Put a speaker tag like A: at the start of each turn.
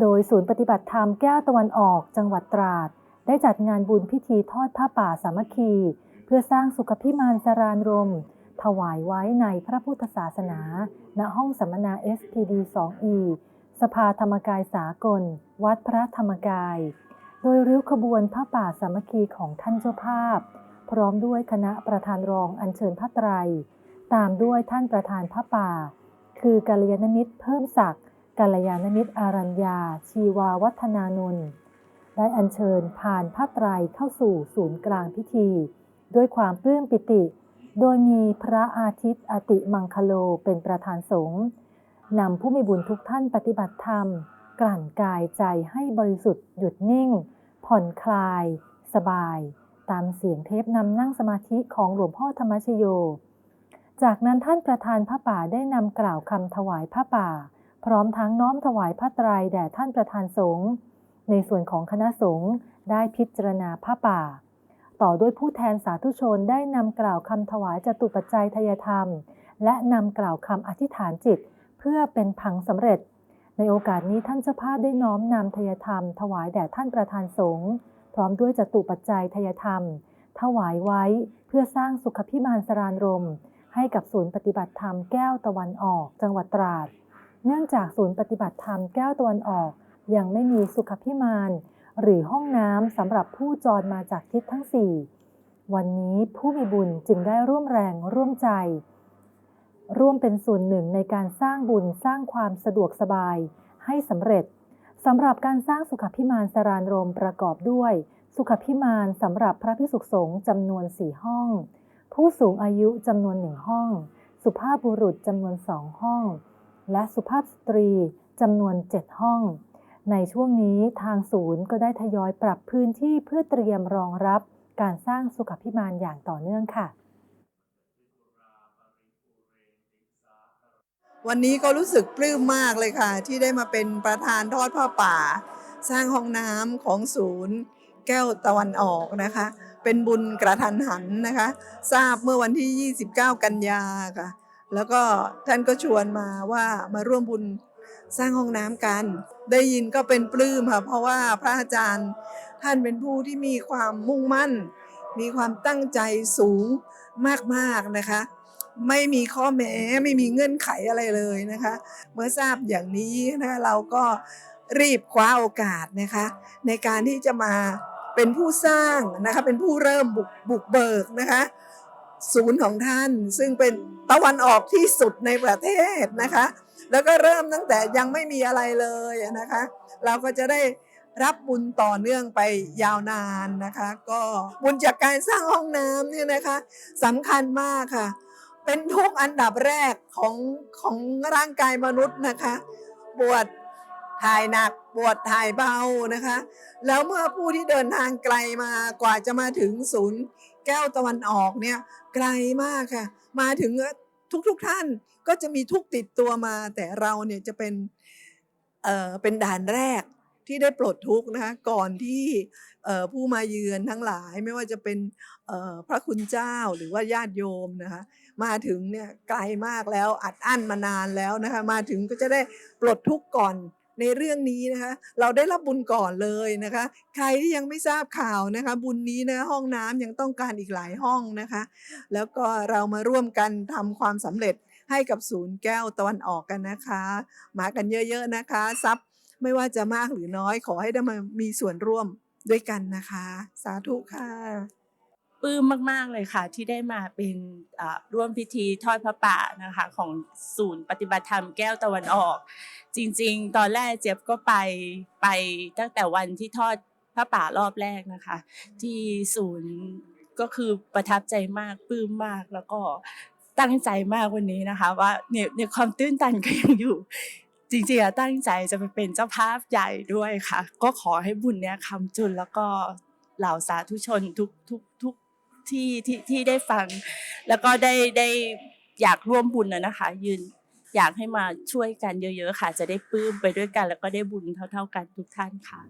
A: โดยศูนย์ปฏิบัติธรรมแก้วตะวันออกจังหวัดตราด ได้จัดงานบุญพิธีทอดผ้าป่าสามัคคี เพื่อสร้างสุขพิมานสรานรม ถวายไว้ในพระพุทธศาสนา ณห้องสัมมนา SPD 2E สภาธรรมกายสากล วัดพระธรรมกาย โดยริ้วขบวนผ้าป่าสามัคคีของท่านเจ้าภาพ พร้อมด้วยคณะประธานรองอัญเชิญพระไตร ตามด้วยท่านประธานผ้าป่า คือกัลยาณมิตรเพิ่มศักดิ กัลยาณมิตรอารัญญา ชีวาวัฒนานนท์ได้อัญเชิญผ่านผ้าไตรเข้าสู่ศูนย์กลางพิธี ด้วยความปลื้มปิติ โดยมีพระอาทิตย์อติมังคโลเป็นประธานสงฆ์นำผู้มีบุญทุกท่านปฏิบัติธรรม กลั่นกายใจให้บริสุทธิ์หยุดนิ่ง ผ่อนคลาย สบาย ตามเสียงเทปนำนั่งสมาธิของหลวงพ่อธรรมชโย จากนั้นท่านประธานพระป่าได้นำกล่าวคำถวายพระป่า พร้อมทั้งน้อมถวายพระไตรแด่ท่านประธานสงฆ์ในส่วนของคณะสงฆ์ได้พิจารณาพระป่า ต่อด้วยผู้แทนสาธุชนได้นำกล่าวคำถวายจตุปัจจัยทยธรรม และนำกล่าวคำอธิษฐานจิต เพื่อเป็นพังสำเร็จ ในโอกาสนี้ท่านเจ้าภาพได้น้อมนำทยธรรม ถวายแด่ท่านประธานสงฆ์พร้อมด้วยจตุปัจจัยทยธรรม ถวายไว้เพื่อสร้างสุขพิมานสรานรม ให้กับศูนย์ปฏิบัติธรรมแก้วตะวันออก จังหวัดตราด เนื่องจากศูนย์ปฏิบัติธรรมแก้วตะวันออก ยังไม่มีสุขพิมานหรือห้องน้ำสำหรับผู้จรมาจากทิศทั้ง4วันนี้ผู้มีบุญจึงได้ร่วมแรงร่วมใจ ร่วมเป็นส่วนหนึ่งในการสร้างบุญสร้างความสะดวกสบายให้สำเร็จสำหรับการสร้างสุขพิมานสรานรมประกอบด้วย สุขพิมานสำหรับพระภิกษุสงฆ์จำนวนสี่ห้อง ผู้สูงอายุจำนวนหนึ่งห้อง สุภาพบุรุษจำนวนสองห้อง และสุภาพสตรีจำนวนเจ็ดห้อง ในช่วงนี้ทางศูนย์ก็ได้ทยอยปรับพื้นที่เพื่อเตรียมรองรับการสร้างสุขพิมานอย่างต่อเนื่องค่ะ
B: วันนี้ก็รู้สึกปลื้มมากเลยค่ะ ที่ได้มาเป็นประธานทอดผ้าป่า สร้างห้องน้ำของศูนย์แก้วตะวันออกนะคะ เป็นบุญกระทันหันนะคะ ทราบเมื่อวันที่ 29 กันยาค่ะ แล้วก็ท่านก็ชวนมาว่ามาร่วมบุญสร้างห้องน้ำกัน ได้ยินก็เป็นปลื้มค่ะเพราะว่าพระอาจารย์ท่านเป็นผู้ที่มีความมุ่งมั่น มีความตั้งใจสูงมากๆนะคะ ไม่มีข้อแม้ไม่มีเงื่อนไขอะไรเลยนะคะ เมื่อทราบอย่างนี้นะคะเราก็รีบคว้าโอกาสนะคะ ในการที่จะมาเป็นผู้สร้างนะคะเป็นผู้เริ่มบุกบุกเบิกนะคะ ศูนย์ของท่าน ซึ่งเป็นตะวันออกที่สุดในประเทศนะคะ แล้วก็เริ่มตั้งแต่ยังไม่มีอะไรเลยนะคะ เราก็จะได้รับบุญต่อเนื่องไปยาวนานนะคะ ก็บุญจากการสร้างห้องน้ำเนี่ยนะคะสำคัญมากค่ะ เป็นทุกอันดับแรกของของร่างกายมนุษย์นะคะปวดถ่ายหนักปวดถ่ายเบานะคะ แล้วเมื่อผู้ที่เดินทางไกลมากว่าจะมาถึงศูนย์ แก้วตะวันออกเนี่ยไกลมากค่ะ มาถึงทุกๆทท่านก็จะมีทุกติดตัวมา แต่เราเนี่ยจะเป็นเอ่อเป็นด่านแรกที่ได้ปลดทุกนะคะก่อนที่เอ่อผู้มาเยือนทั้งหลายไม่ว่าจะเป็นเอ่อพระคุณเจ้าหรือว่าญาติโยมนะคะมาถึงเนี่ยไกลมากแล้วอัดอั้นมานานแล้วนะคะมาถึงก็จะได้ปลดทุกข์ก่อน ในเรื่องนี้นะคะเราได้รับบุญก่อนเลยนะคะ ใครที่ยังไม่ทราบข่าวนะคะ บุญนี้นะห้องน้ำยังต้องการอีกหลายห้องนะคะ แล้วก็เรามาร่วมกันทำความสำเร็จให้กับศูนย์แก้วตะวันออกกันนะคะ มากันเยอะๆนะคะทรัพย์ไม่ว่าจะมากหรือน้อยขอให้ได้มามีส่วนร่วมด้วยกันนะคะ สาธุค่ะ
C: ปลื้มมาก ๆ เลยค่ะ ที่ได้มาเป็นร่วมพิธีทอดพระป่านะคะของศูนย์ปฏิบัติธรรมแก้วตะวันออก จริง ๆ ตอนแรกเจี๊ยบก็ไปไปตั้งแต่วันที่ทอดพระป่ารอบแรกนะคะ ที่ศูนย์ก็คือประทับใจมากปลื้มมากแล้วก็ตั้งใจมากวันนี้นะคะ ว่าเนี่ยเนี่ยความตื้นตันก็ยังอยู่จริงๆอะตั้งใจจะไปเป็นเจ้าภาพใหญ่ด้วยค่ะ ก็ขอให้บุญเนี้ยคำจุนแล้วก็เหล่าสาธุชนทุกทุกทุก ที่ที่ที่ได้ฟัง แล้วก็ได้ได้อยากร่วมบุญนะนะคะ ยืนอยากให้มาช่วยกันเยอะ ๆ ค่ะ จะได้ปลื้มไปด้วยกัน แล้วก็ได้บุญเท่า ๆ กันทุกท่านค่ะ